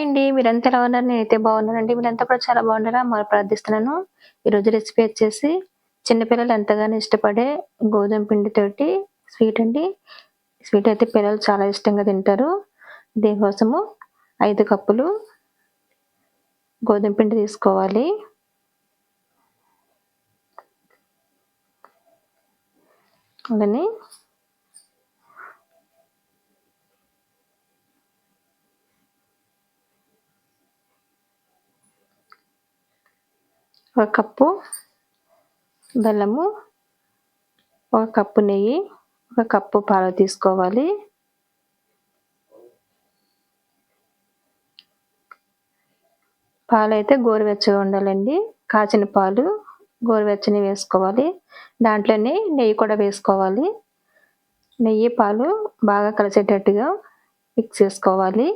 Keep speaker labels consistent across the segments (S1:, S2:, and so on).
S1: Hi అండి. మీరంతా ఎలా ఉన్నారు? నేనైతే బాగున్నానండి. మీరంతా కూడా చాలా బాగున్నారా? మరి ప్రార్థిస్తున్నాను. ఈరోజు రెసిపీ వచ్చేసి చిన్నపిల్లలు ఎంతగానో ఇష్టపడే గోధుమ పిండితోటి స్వీట్ అండి. స్వీట్ అయితే పిల్లలు చాలా ఇష్టంగా తింటారు. దీనికోసము? ఐదు కప్పులు గోధుమ పిండి తీసుకోవాలి. అలానే ఒక కప్పు బెల్లము ఒక కప్పు నెయ్యి ఒక కప్పు పాలు తీసుకోవాలి. పాలు అయితే గోరువెచ్చగా ఉండాలండి. కాచిన పాలు గోరువెచ్చని వేసుకోవాలి. దాంట్లోనే నెయ్యి కూడా వేసుకోవాలి. నెయ్యి పాలు బాగా కలిసేటట్టుగా మిక్స్ చేసుకోవాలి.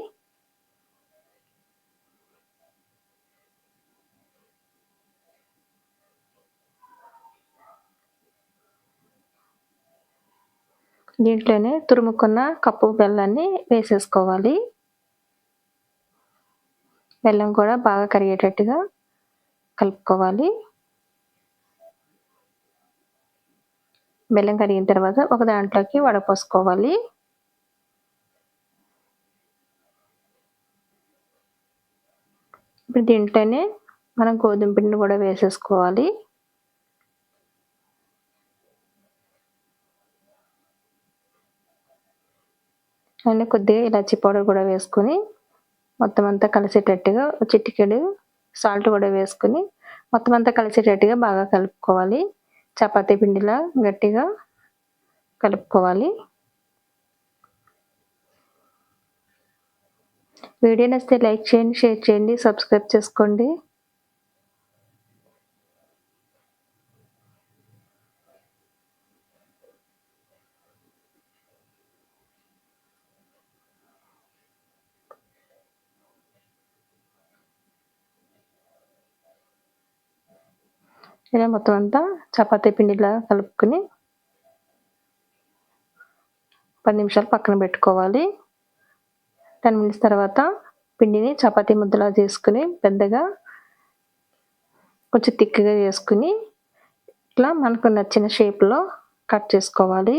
S1: దీంట్లోనే తురుముకున్న కప్పు బెల్లాన్ని వేసేసుకోవాలి. బెల్లం కూడా బాగా కరిగేటట్టుగా కలుపుకోవాలి. బెల్లం కరిగిన తర్వాత ఒక దాంట్లోకి వడపోసుకోవాలి. ఇప్పుడు దీంట్లోనే మనం గోధుమ పిండిని కూడా వేసేసుకోవాలి. అండ్ కొద్దిగా ఇలాచీ పౌడర్ కూడా వేసుకొని మొత్తం అంతా కలిసేటట్టుగా చిటికెడు సాల్ట్ కూడా వేసుకొని మొత్తం అంతా కలిసేటట్టుగా బాగా కలుపుకోవాలి. చపాతీ పిండిలా గట్టిగా కలుపుకోవాలి. వీడియో నచ్చితే లైక్ చేయండి షేర్ చేయండి సబ్స్క్రైబ్ చేసుకోండి. ఇలా మొత్తం అంతా చపాతీ పిండిలా కలుపుకొని పది నిమిషాలు పక్కన పెట్టుకోవాలి. టెన్ మినిట్స్ తర్వాత పిండిని చపాతీ ముద్దలా చేసుకుని పెద్దగా కొంచెం థిక్గా చేసుకుని ఇట్లా మనకు నచ్చిన షేప్లో కట్ చేసుకోవాలి.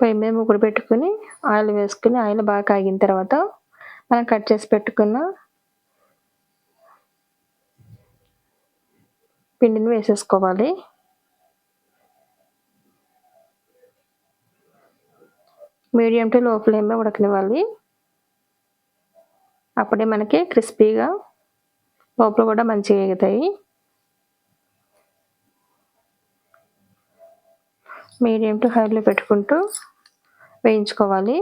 S1: పొయ్యి మీద ముగ్గురు పెట్టుకుని ఆయిల్ వేసుకుని ఆయిల్ బాగా కాగిన తర్వాత మనం కట్ చేసి పెట్టుకున్న పిండిని వేసేసుకోవాలి. మీడియం టు లో ఫ్లేమ్ ఉడకనివ్వాలి. అప్పుడే మనకి క్రిస్పీగా లోపల కూడా మంచిగా ఎగుతాయి. మీడియం టు హైలో పెట్టుకుంటూ వేయించుకోవాలి.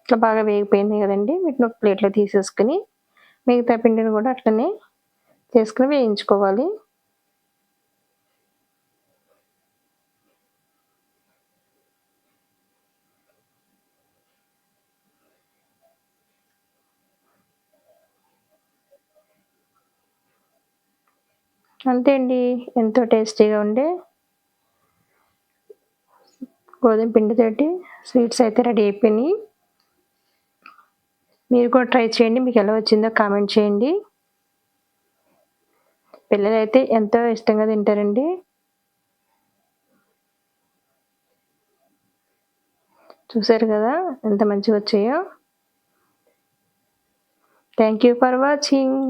S1: ఇట్లా బాగా వేగిపోయింది కదండి వీటిని ఒక ప్లేట్లో తీసేసుకుని మిగతా పిండిని కూడా అట్లనే చేసుకుని వేయించుకోవాలి. అంతే అండి. ఎంతో టేస్టీగా ఉండే గోధుమ పిండితోటి స్వీట్స్ అయితే రెడీ అయిపోయినాయి. మీరు కూడా ట్రై చేయండి. మీకు ఎలా వచ్చిందో కామెంట్ చేయండి. పిల్లలు అయితే ఎంతో ఇష్టంగా తింటారండి. చూసారు కదా ఎంత మంచిగా వచ్చాయో. Thank you for watching